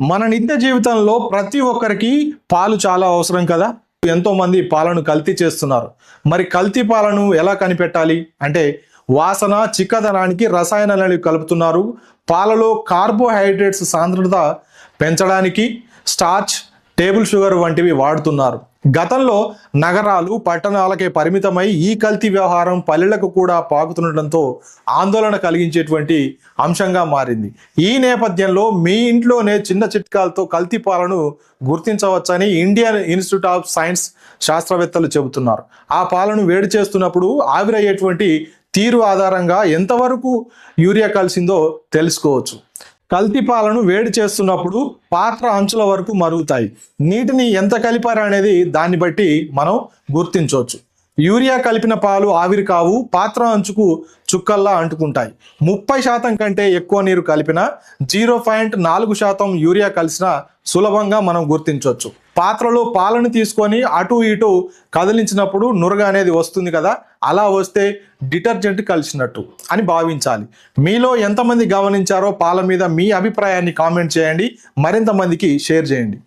మన నిత్య జీవితంలో ప్రతి ఒక్కరికి పాలు చాలా అవసరం కదా? ఎంతో మంది పాలను కల్తీ చేస్తున్నారు. మరి కల్తీ పాలను ఎలా కనిపెట్టాలి? అంటే వాసన చిక్కదనానికి రసాయనాలను కలుపుతున్నారు. పాలలో కార్బోహైడ్రేట్స్ సాంద్రత పెంచడానికి స్టార్చ్ టేబుల్ షుగర్ వంటివి వాడుతున్నారు. గతంలో నగరాలు పట్టణాలకే పరిమితమై ఈ కల్తీ వ్యవహారం పల్లెలకు కూడా పాకుతుండటంతో ఆందోళన కలిగించేటువంటి అంశంగా మారింది. ఈ నేపథ్యంలో మీ ఇంట్లోనే చిన్న చిట్కాలతో కల్తీ పాలను గుర్తించవచ్చని ఇండియన్ ఇన్స్టిట్యూట్ ఆఫ్ సైన్స్ శాస్త్రవేత్తలు చెబుతున్నారు. ఆ పాలను వేడి చేస్తున్నప్పుడు ఆవిరయ్యేటువంటి తీరు ఆధారంగా ఎంతవరకు యూరియా కలిసిందో తెలుసుకోవచ్చు. కల్తీ పాలను వేడి చేస్తున్నప్పుడు పాత్ర అంచుల వరకు మరుగుతాయి. నీటిని ఎంత కలిపారు అనేది దాన్ని బట్టి మనం గుర్తించవచ్చు. యూరియా కలిపిన పాలు ఆవిరి కావు పాత్ర అంచుకు చుక్కల్లా అంటుకుంటాయి. ముప్పై శాతం కంటే ఎక్కువ నీరు కలిపిన జీరో పాయింట్ నాలుగు శాతం యూరియా కలిసిన సులభంగా మనం గుర్తించవచ్చు. పాత్రలో పాలను తీసుకొని అటు ఇటు కదిలించినప్పుడు నురగ అనేది వస్తుంది కదా అలా వస్తే డిటర్జెంట్ కలిసినట్టు అని భావించాలి. మీలో ఎంతమంది గమనించారో పాల మీద మీ అభిప్రాయాన్ని కామెంట్ చేయండి మరింత మందికి షేర్ చేయండి.